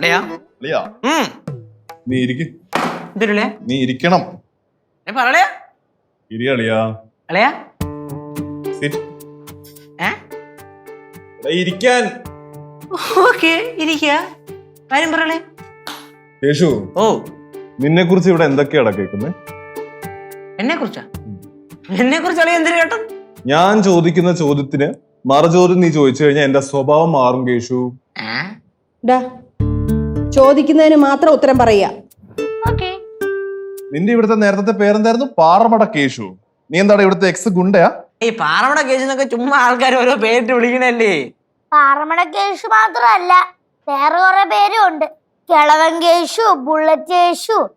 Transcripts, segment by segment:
അളിയാ അളിയാ. ഉം. നീ ഇരിക്ക്. നീ ഇരിക്കണം. ഞാൻ പറളയാ ഇരി അളിയാ. അളയാ. സിറ്റ്. ഏ? എടാ, ഇരിക്കാൻ. ഓക്കെ ഇരിക്കുക കാര്യം പറളേ യേശു ഓ. നിന്നെ കുറിച്ച് ഇവിടെ എന്തൊക്കെയാടാ കേൾക്കുന്നത് എന്നെ കുറിച്ചാ എന്നെ കുറിച്ച് അളിയ എന്തിനു കേട്ടോ ഞാൻ ചോദിക്കുന്ന ചോദ്യത്തിന് മറുചോദ്യം നീ ചോദിച്ചു കഴിഞ്ഞാൽ എന്റെ സ്വഭാവം മാറും കേശു ഡാ ചോദിക്കുന്നതിന് മാത്രം ഉത്തരം പറയുക. ഓക്കെ. നിന്റെ ഇവിടുത്തെ നേരത്തെ പേരെന്തായിരുന്നു? പാറമട കേശു. നീ എന്താണ് ഇവിടുത്തെ എക്സ് ഗുണ്ടയാ? ഈ പാറമട കേസിനൊക്കെ ചുമ്മാ ആൾക്കാർ ഓരോ പേരിട്ട് വിളിക്കണല്ലേ? പാറമട കേശു മാത്രമല്ല വേറെ കുറെ പേരും ഉണ്ട്. കിളവൻ കേശു ബുള്ളറ്റ് കേശു.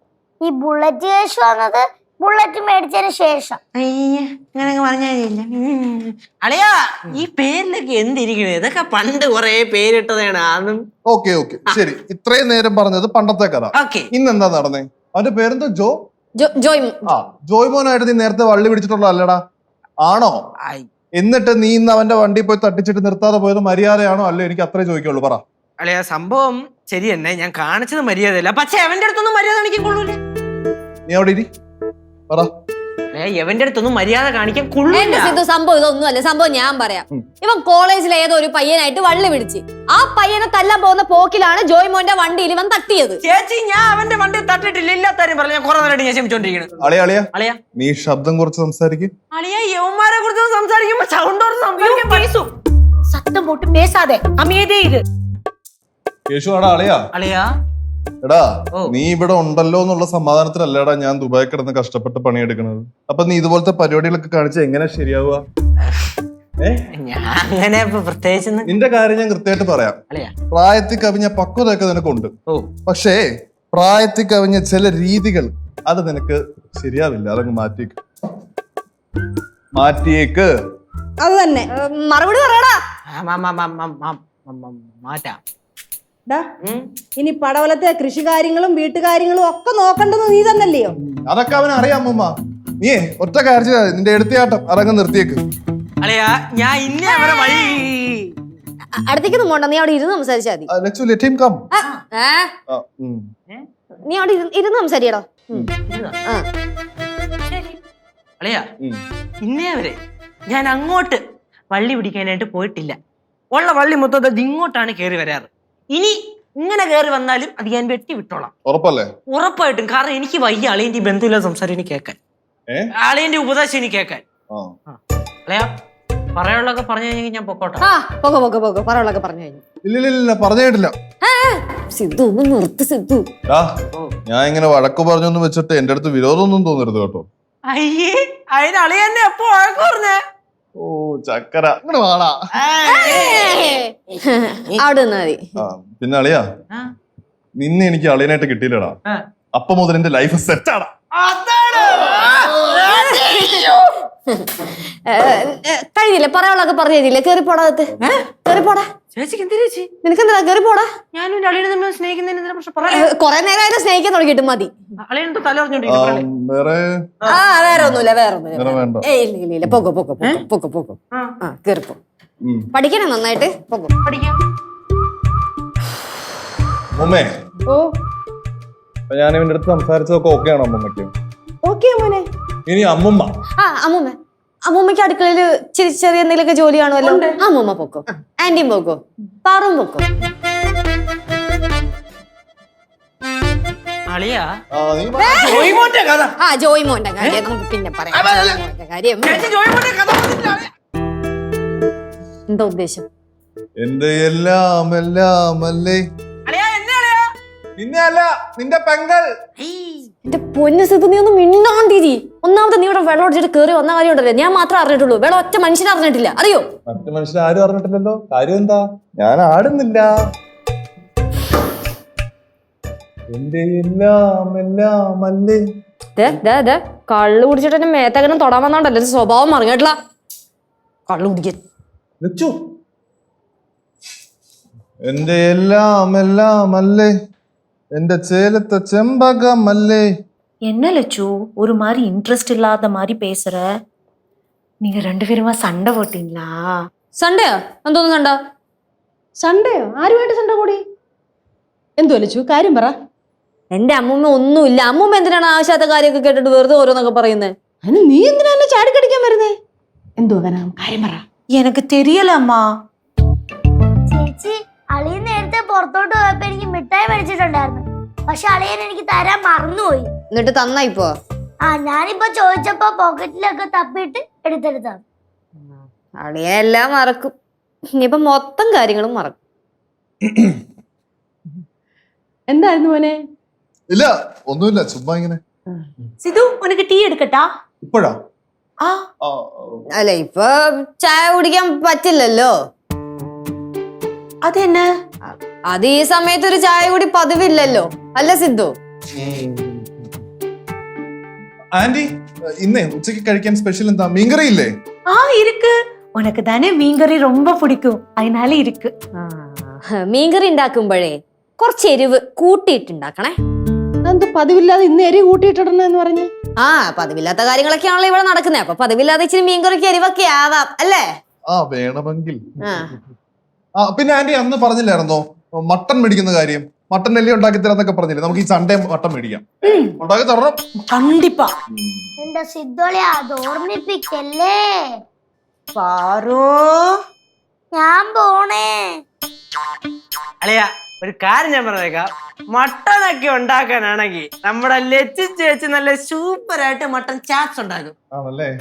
ഈ ബുള്ളറ്റ് കേശു വന്നത് ബുള്ളറ്റ് മേടിച്ചതിന് ശേഷം. അയ്യ അങ്ങനെ പറഞ്ഞില്ല അളിയാ ഈ പേരിലൊക്കെ എന്തിരിക്കണേ? ഇതൊക്കെ പണ്ട് കൊറേ പേരിട്ടതാണ് ആന്നും. Okay okay. ശരി. ഇത്രയും നേരം പറഞ്ഞത് പണ്ടത്തെ കഥ. ഓക്കെ. ഇന്നെന്താ നടന്നേ? അവന്റെ പേരെന്താ? ജോ? ആ ജോയ്മോനായിട്ട് നീ നേരത്തെ വള്ളി പിടിച്ചിട്ടുള്ള അല്ലടാ. ആണോ? എന്നിട്ട് നീ ഇന്ന് അവന്റെ വണ്ടി പോയി തട്ടിച്ചിട്ട് നിർത്താതെ പോയത് മര്യാദയാണോ? അല്ലേ എനിക്ക് അത്രേ ചോദിക്കുള്ളൂ. പറ. അളിയാ സംഭവം ശരി തന്നെ ഞാൻ കാണിച്ചത് മര്യാദയല്ല. പക്ഷെ അവന്റെ അടുത്തൊന്നും മര്യാദ കൊള്ളൂലേ നീ അവിടെ ഇരി. പറ. എവന്റെ അടുത്തൊന്നും മര്യാദ കാണിക്കാൻ എന്റെ കൊള്ളൂല സിദ്ധു സംഭവം ഇതൊന്നും അല്ല. സംഭവം ഞാൻ പറയാം. ഇവൻ കോളേജിലെ ഏതോ ഒരു പയ്യനായിട്ട് വള്ളി പിടിച്ച്. ആ പയ്യനെ തല്ലാൻ പോകുന്ന പോക്കിലാണ് ജോയ് മോന്റെ വണ്ടിയിൽ ഇവൻ തട്ടിയത്. ചേച്ചി ഞാൻ അവന്റെ വണ്ടി തട്ടിട്ടില്ല ഇല്ലാത്താരും പറഞ്ഞു. ഞാൻ കുറെ നേരമായിട്ട് ഞാൻ അളിയ അളിയ. അളിയാ. നീ ശബ്ദം കുറച്ച് സംസാരിക്കും. അളിയാ യവന്മാരെ കുറിച്ച് സംസാരിക്കുമ്പോ സൗണ്ട് ഓർത്ത് സംസാരിക്കാൻ ആടാ അളിയാ. അളിയാ. എടാ നീ ഇവിടെ ഉണ്ടല്ലോ എന്നുള്ള സമാധാനത്തിലല്ലടാ ഞാൻ ദുബായി കിടന്ന് കഷ്ടപ്പെട്ട് പണിയെടുക്കുന്നത്? അപ്പൊ നീ ഇതുപോലത്തെ പരിപാടികളൊക്കെ കാണിച്ച് എങ്ങനെ ശരിയാവുക? അങ്ങനെ പ്രത്യേകിച്ച് നിന്റെ കാര്യം ഞാൻ കൃത്യമായിട്ട് പറയാം. പ്രായത്തിൽ കവിഞ്ഞ പക്വതയൊക്കെ നിനക്കുണ്ട്. ഓ. പക്ഷേ പ്രായത്തിൽ കവിഞ്ഞ ചില രീതികൾ അത് നിനക്ക് ശരിയാവില്ല. അതങ്ങ് മാറ്റിയേക്ക്. മാറ്റിയേക്ക്. അത് തന്നെ. മറുപടി പറയടാ. ആ, മാ- മാ- മാ- മാ- മാ- മാ- മാ- മാറ്റാം. ഡാ ഇനി പടവലത്തെ കൃഷികാര്യങ്ങളും വീട്ടുകാര്യങ്ങളും ഒക്കെ നോക്കണ്ടെന്ന് നീ തന്നല്ലയോ? അതൊക്കെ അവൻ അറിയാം അമ്മ നീ ഒറ്റ കാര്യം നിന്റെ എടുത്തയാട്ടം അതങ്ങ് നിർത്തിയേക്ക്. അളിയാ ഞാൻ ഇന്നെ അവരെ വഴി അടുത്തേക്കൊന്നും പോണ്ട. നീ അവിടെ ഇരുന്ന് സംസാരിച്ചാ മതി. ലെറ്റ്സ് ലെറ്റ് ഹിം കം ഏ? നീ അവിടെ ഇരുന്ന് ഇരുന്ന് സംസാരിക്കടോ ആ. അളിയാ ഇന്നേ വരെ ഞാൻ അങ്ങോട്ട് വള്ളി പിടിക്കാനായിട്ട് പോയിട്ടില്ല. ഉള്ള വള്ളി മൊത്തം ദാ ഇങ്ങോട്ടാണ് കേറി വരാറ്. ഇനി ഇങ്ങനെ കയറി വന്നാലും അത് ഞാൻ വെട്ടി വിട്ടോളാം. ഉറപ്പല്ലേ? ഉറപ്പായിട്ടും. കാരണം എനിക്ക് വയ്യ അളിയന്റെ ഈ ബന്ധുവില്ല സംസാരം എനിക്ക് കേൾക്കാൻ. അളിയന്റെ ഉപദേശം എനിക്ക് കേൾക്കാൻ. അളയാ അളിയാ പറയാനുള്ളതൊക്കെ പറഞ്ഞു കഴിഞ്ഞെങ്കിൽ ഞാൻ പൊക്കോട്ടെ. ആ പോകോ പോകോ പോകോ. പറയുള്ളൊക്കെ പറഞ്ഞു കഴിഞ്ഞു. ഇല്ല ഇല്ല ഇല്ല പറഞ്ഞു കേട്ടില്ല സിദ്ധു ഒന്ന് നിർത്ത് സിദ്ധു. ഞാൻ ഇങ്ങനെ വഴക്ക് പറഞ്ഞൊന്നും വെച്ചിട്ട് എന്റെ അടുത്ത് വിരോധമൊന്നും തോന്നരുത് കേട്ടോ. അയ്യേ അതിന് അളിയന്നെ എപ്പോ വഴക്ക് പറഞ്ഞേ? ഓ ചക്കര. ഇങ്ങട് വാടാ. അവിടെ നിന്നാ മതി. ആ പിന്നെ അളിയാ നിന്ന് എനിക്ക് അളിയനായിട്ട് കിട്ടിയില്ലടാ. അപ്പൊ മുതൽ എന്റെ ലൈഫ് സെറ്റാടാ ഏ, ഏ, കഴിഞ്ഞില്ലേ? പറയാനുള്ളതൊക്കെ പറഞ്ഞു കഴിഞ്ഞില്ലേ കേറിപ്പോടാ പോടാകത്ത് കേറി പോടാ ചേച്ചിക്ക് എന്തിനാ ചേച്ചി നിനക്കെന്താ കേറി പോടാ. ഞാനും എന്റെ അളിയനെ തമ്മിൽ സ്നേഹിക്കുന്നതിന് എന്തിനാ പ്രശ്നം? ഏ, പറയാ കൊറേ നേരമായിട്ട് സ്നേഹിക്കാൻ തുടങ്ങിയിട്ട് മതി. അളിയനെന്തോ തല ആ, പറഞ്ഞോണ്ടിരിക്കുന്നു വേറെ? ആ വേറെ ഒന്നുമില്ല വേറെ ഒന്നുമില്ല വേണ്ട. ഏയ് ഇല്ല ഇല്ല ആ. പഠിക്കണം നന്നായിട്ട്? പഠിക്കാം. ഓ. ഞാൻ ഇവന്റെ അടുത്ത് സംസാരിച്ചതൊക്കെ ഓക്കെ ആണോ അമ്മമ്മയ്ക്ക്? ഓക്കെ മോനെ. ഇനി അമ്മമ്മ. ആ അമ്മൂമ്മ. അമ്മൂമ്മയ്ക്ക് അടുക്കളയിൽ ചെറിയ ചെറിയ എന്തെങ്കിലുമൊക്കെ ജോലി കാണുമല്ലോ? അമ്മൂമ്മ പൊക്കോ. ആന്റിയും പൊക്കോ. പാറും പൊക്കോ. അളിയാ. ആ, ജോയ് മോന്റെ കാര്യം നമുക്ക് പിന്നെ പറയാം. ജോയ് മോന്റെ കാര്യം. കഥ പറഞ്ഞിട്ടില്ല. അളിയാ. എന്താ ഉദ്ദേശം? എന്റെ എല്ലാം എല്ലാം അല്ലേ? അളിയാ എന്നെ അളിയാ? നിന്നെ അല്ല നിന്റെ പെങ്ങൾ. എന്റെ പൊന്നു സിദ്ധ നീ ഒന്ന് മിണ്ടാണ്ടിരി ഒന്നാമത്തെ നീ ഇവിടെ വെള്ളം അടിച്ചിട്ട് കയറി വന്ന കാര്യം ഉണ്ടല്ലോ. ഞാൻ മാത്രം അറിഞ്ഞിട്ടുള്ളൂ. വേറെ ഒറ്റ മനുഷ്യനെ അറിഞ്ഞിട്ടില്ല. അറിയോ? മറ്റു മനുഷ്യർ ആരും അറിഞ്ഞിട്ടില്ലല്ലോ. കാര്യം എന്താ? ഞാൻ ആടുന്നില്ല. എന്റെ എല്ലാം എല്ലാം അല്ലേ? ദേ, ദേ, ദേ, കള്ള് കുടിച്ചിട്ട് എന്നെ മേത്തകനം തൊടാൻ വന്നോണ്ടല്ലോ? സ്വഭാവം മറിഞ്ഞിട്ടില്ല. കള്ളു കുടിക്കാൻ ലച്ചു എന്റെ എല്ലാം എല്ലാം അല്ലേ? എന്റെ ചേലത്തെ ചെമ്പകമല്ലേ என்ன லட்சு ஒரு மாதிரி இன்ட்ரெஸ்ட் இல்லாத மாதிரி பேசுற நீங்க ரெண்டு பேருமா சண்டை போட்டீங்களா സൺഡേയോ എന്തോന്ന് സണ്ട സൺഡേയോ ആരുമായിട്ട് സൺഡേ കൂടി എന്തു ലച്ചു കാര്യം പറ എന്റെ അമ്മൂമ്മ ഒന്നുമില്ല അമ്മൂമ്മ എന്തിനാണ് ആവശ്യത്തെ കാര്യമൊക്കെ കേട്ടിട്ട് വെറുതെ ഓരോന്നൊക്കെ പറയുന്നത് അതിന് നീ എന്തിനാ എന്നെ ചാടിക്കടിക്കാൻ വരുന്നേ എന്തുവാ കനകം കാര്യം പറ எனக்கு தெரியல அம்மா ചേച്ചി അളിയൻ നേരത്തെ പുറത്തോട്ട് പോയപ്പോ എനിക്ക് മിഠായി മേടിച്ചിട്ടുണ്ടായിരുന്നു. പക്ഷെ അളിയൻ എനിക്ക് തരാൻ മറന്നുപോയി. എന്നിട്ട് തന്നായി പോ ആ ഞാനിപ്പോ ചോദിച്ചപ്പോ പോക്കറ്റിലൊക്കെ തപ്പിയിട്ട് എടുത്തെടുത്താ അളിയൻ എല്ലാം മറക്കും. ഇനിയിപ്പൊ മൊത്തം കാര്യങ്ങളും മറക്കും. എന്തായിരുന്നു മോനെ? ഇല്ല ഒന്നുമില്ല ചുമ്മാ ഇങ്ങനെ. സിധു ഉനക്ക് ടീ എടുക്കട്ടാ? ഇപ്പോഴാ? ആ. അല്ല ഇപ്പൊ ചായ കുടിക്കാൻ പറ്റില്ലല്ലോ. அது என்ன അത് ഈ സമയത്ത് ഒരു ചായ കൂടി പതിവില്ലല്ലോ അല്ല സിദ്ധു ആന്റി ഇന്നേ ഉച്ചയ്ക്ക് കഴിക്കാൻ സ്പെഷ്യൽ എന്താ മീൻകറി ഇല്ലേ ஆ இருக்கு உனக்கு தானே மீன்கறி ரொம்ப பிடிக்கும் அதனால இருக்கு മീൻകറി ഉണ്ടാക്കുമ്പോഴേ കുറച്ച് എരിവ് കൂട്ടിയിട്ടുണ്ടാക്കണേ അതെന്ത് പതിവില്ലാതെ ഇന്ന് എരി കൂട്ടിയിട്ടിടണെന്ന് പറഞ്ഞ് ആ പതിവില്ലാത്ത കാര്യങ്ങളൊക്കെയാണല്ലോ ഇവിടെ നടക്കുന്നത് അപ്പൊ പതിവില്ലാതെ ഇച്ചിരി മീൻകറിക്ക് എരിവൊക്കെ ആവാം അല്ലേ ആ വേണമെങ്കിൽ ആ ആ പിന്നെ ആന്റി അന്ന് പറഞ്ഞില്ലായിരുന്നോ? മട്ടൺ മേടിക്കുന്ന കാര്യം. മട്ടൺ എല്ലാം ഉണ്ടാക്കി തരാന്നൊക്കെ പറഞ്ഞില്ലേ? നമുക്ക് ഈ സൺഡേ മട്ടൺ മേടിക്കാം. ഉണ്ടാക്കി തരണം. കണ്ടിപ്പാ. എന്റെ സിദ്ധോളെ അത് ഓർമ്മിപ്പിക്കല്ലേ? പാറോ. ഞാൻ പോണേ. അളിയ ഒരു കാര്യം ഞാൻ പറഞ്ഞേക്കാം. മട്ടണൊക്കെ ഉണ്ടാക്കാനാണെങ്കിൽ നമ്മുടെ ലച്ചി ചേച്ചി നല്ല സൂപ്പർ ആയിട്ട് മട്ടൺ ചാപ്സ് ഉണ്ടാക്കും.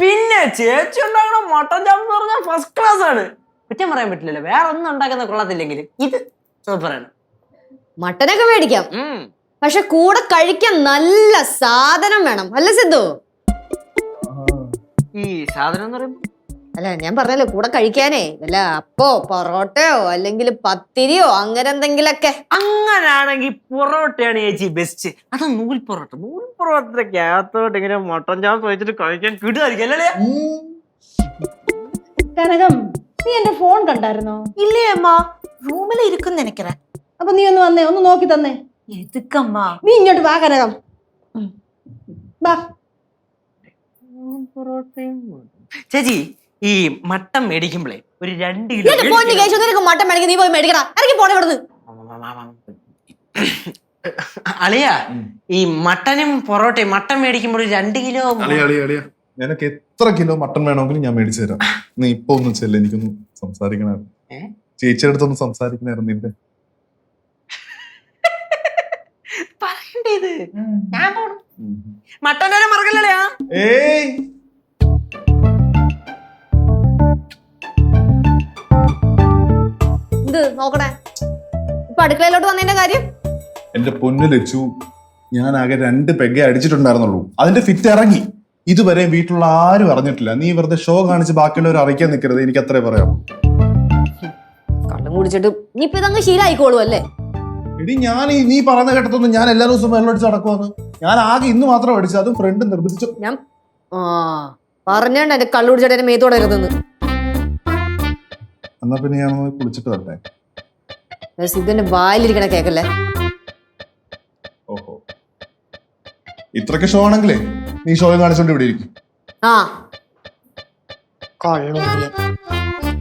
പിന്നെ ചേച്ചി ഉണ്ടാക്കണ മട്ടൺ ചാപ്സ് പറഞ്ഞാൽ ഫസ്റ്റ് ക്ലാസ് ആണ്. കുറ്റം പറയാൻ പറ്റില്ലല്ലോ. വേറെ ഒന്നും ഉണ്ടാക്കുന്ന കൊള്ളത്തില്ലെങ്കിൽ ഇത് സൂപ്പറാണ്. മട്ടനൊക്കെ മേടിക്കാം. പക്ഷെ കൂടെ കഴിക്കാൻ നല്ല സാധനം വേണം. അല്ല സിദ്ധു? ഈ സാധനം എന്ന് പറയുമ്പോ? അല്ല ഞാൻ പറഞ്ഞല്ലോ കൂടെ കഴിക്കാനേ. അല്ല അപ്പോ പൊറോട്ടയോ അല്ലെങ്കിൽ പത്തിരിയോ അങ്ങനെ എന്തെങ്കിലൊക്കെ. അങ്ങനാണെങ്കിൽ പൊറോട്ടയാണ് ചേച്ചി ബെസ്റ്റ് അത് നൂൽ പൊറോട്ട. നൂൽ പൊറോട്ടയ്ക്ക് അകത്തോട്ട് ഇങ്ങനെ മട്ടൻ ചാപ്പ് വെച്ചിട്ട് കഴിക്കാൻ കിട്ടുമായിരിക്കും അല്ലേ? കനകം. നീ എന്റെ ഫോൺ കണ്ടായിരുന്നോ? ഇല്ലേ അമ്മ. റൂമിൽ ഇരിക്കുന്ന എനിക്കറ അപ്പൊ നീ ഒന്ന് വന്നേ ഒന്ന് നോക്കി തന്നേ. എതുക്കമ്മ നീ ഇങ്ങോട്ട് വാ കരകം വാ. ചേച്ചി ഈ മട്ടം മേടിക്കുമ്പോഴേ ഒരു രണ്ട് കിലോ നിനക്ക് മട്ടം മേടിക്കും നീ പോയി മേടിക്കടാ. ഇറങ്ങി അളിയ ഈ മട്ടനും പൊറോട്ടയും മട്ടൻ മേടിക്കുമ്പോൾ രണ്ട് കിലോ അളിയ. നിനക്ക് എത്ര കിലോ മട്ടൺ വേണമെങ്കിലും ഞാൻ മേടിച്ചു തരാം. നീ ഇപ്പൊ ഒന്ന് ചെല്ല എനിക്കൊന്ന് സംസാരിക്കണായിരുന്നു? ചേച്ചിയുടെ അടുത്തൊന്ന് സംസാരിക്കണായിരുന്നു നിന്റെ. പറയണ്ടേത്? ഞാൻ പോണു. മട്ടൻ വരെ മറക്കല്ലേ ഏയ്! ഇത് നോക്കണേ ഇപ്പൊ അടുക്കളയിലോട്ട് വന്നതിന്റെ കാര്യം? എന്റെ പൊന്നു ലച്ചു ഞാൻ ആകെ രണ്ട് പെഗ്ഗെ അടിച്ചിട്ടുണ്ടായിരുന്നുള്ളൂ. അതിന്റെ ഫിറ്റ് ഇറങ്ങി. ഇതുവരെ വീട്ടിലുള്ള ആരും അറിഞ്ഞിട്ടില്ല. നീ വെറുതെ ഷോ കാണിച്ച് ബാക്കിയുള്ളവർ അറിയിക്കാൻ നിൽക്കരുത് എനിക്ക് അത്രേ പറയാം. കള്ളും കുടിച്ചിട്ട് ഇനിയിപ്പൊ ഇതങ്ങ് ശീലായിക്കോളൂ അല്ലേ? എടി ഞാൻ ഈ നീ പറഞ്ഞ കേട്ടതൊന്നും ഞാൻ എല്ലാ ദിവസവും വെള്ളമടിച്ച് നടക്കുവാന്ന്. ഞാൻ ആകെ ഇന്ന് മാത്രം അടിച്ചത് അതും ഫ്രണ്ട് നിർബന്ധിച്ചു. ഞാൻ ആ പറഞ്ഞോണ്ട് എന്റെ കള്ളു കുടിച്ചിട്ട് എന്റെ മേത്തോടെ ഇരുന്നത് എന്നാ പിന്നെ ഞാൻ ഒന്ന് കുളിച്ചിട്ട് വരട്ടെ. വായിലിരിക്കണ കേക്കല്ലേ? ഇത്രക്ക് ഷോ ആണെങ്കിലേ നീ ഷോയും കാണിച്ചോണ്ട് ഇവിടെ ഇരിക്കും ആ കള്ളു കുടിയൻ.